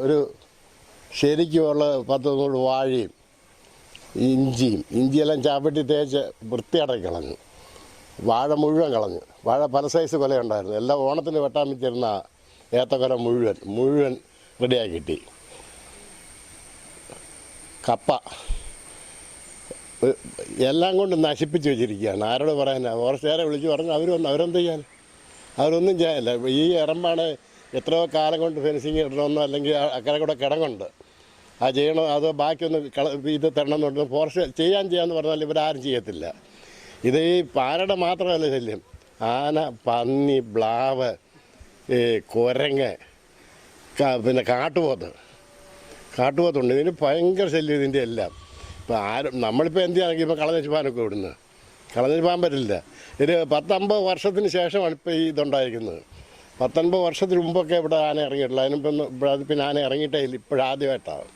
ഒരു ശരിക്കുമുള്ള പത്ത് നൂറ് വാഴയും ഇഞ്ചിയും. ഇഞ്ചിയെല്ലാം ചാപ്പിട്ടി തേച്ച് വൃത്തിയടക്കി കളഞ്ഞു. വാഴ മുഴുവൻ കളഞ്ഞു. വാഴ പല സൈസ് കൊലയുണ്ടായിരുന്നു. എല്ലാം ഓണത്തിന് വെട്ടാൻ വെച്ചിരുന്ന ഏത്തക്കൊല മുഴുവൻ മുഴുവൻ റെഡിയാക്കി കിട്ടി. കപ്പ. എല്ലാം കൊണ്ട് നശിപ്പിച്ച് വെച്ചിരിക്കുകയാണ്. ആരോട് പറയാനാ? ഫോറസ്റ്റുകാരെ വിളിച്ച് പറഞ്ഞു അവർ അവരെന്ത് ചെയ്യാൻ? അവരൊന്നും ചെയ്യാനില്ല ഈ ഇറമ്പാണ് എത്രയോ കാലം കൊണ്ട് ഫെൻസിങ് ഇടണമെന്നോ അല്ലെങ്കിൽ അക്കരെ കൂടെ കിടങ്ങുണ്ട്. ആ ചെയ്യണം അത് ബാക്കിയൊന്ന് ഇത് തരണമെന്നുണ്ട്? ഫോറസ്റ്റ് ചെയ്യാൻ ചെയ്യാമെന്ന് പറഞ്ഞാൽ ഇവരാരും ചെയ്യത്തില്ല. ഇത് ഈ പാരയുടെ മാത്രമല്ല ശല്യം. ആന പന്നി ബ്ലാവ് ഈ കുരങ്ങ് പിന്നെ കാട്ടുപോത്ത്. കാട്ടുപോത്തുണ്ട്. ഇതിന് ഭയങ്കര ശല്യം ഇതിന്റെ എല്ലാം. ഇപ്പോൾ ആരും നമ്മളിപ്പോൾ എന്ത് ചെയ്യാണെങ്കിൽ ഇപ്പോൾ കളഞ്ഞു പോകാനൊക്കെ ഇവിടുന്ന്. കളഞ്ഞു പോകാൻ പറ്റില്ല. ഇത് പത്തമ്പത് വർഷത്തിന് ശേഷമാണ് ഇപ്പോൾ ഈ ഇതുണ്ടായിരിക്കുന്നത്. പത്തൊൻപത് വർഷത്തിന് മുമ്പൊക്കെ ഇവിടെ ആന ഇറങ്ങിയിട്ടുള്ളൂ. അതിനിപ്പം ഇവിടെ പിന്നെ ആന ഇറങ്ങിയിട്ടേ ഇല്ല. ഇപ്പോഴാദ്യമായിട്ടാണ്.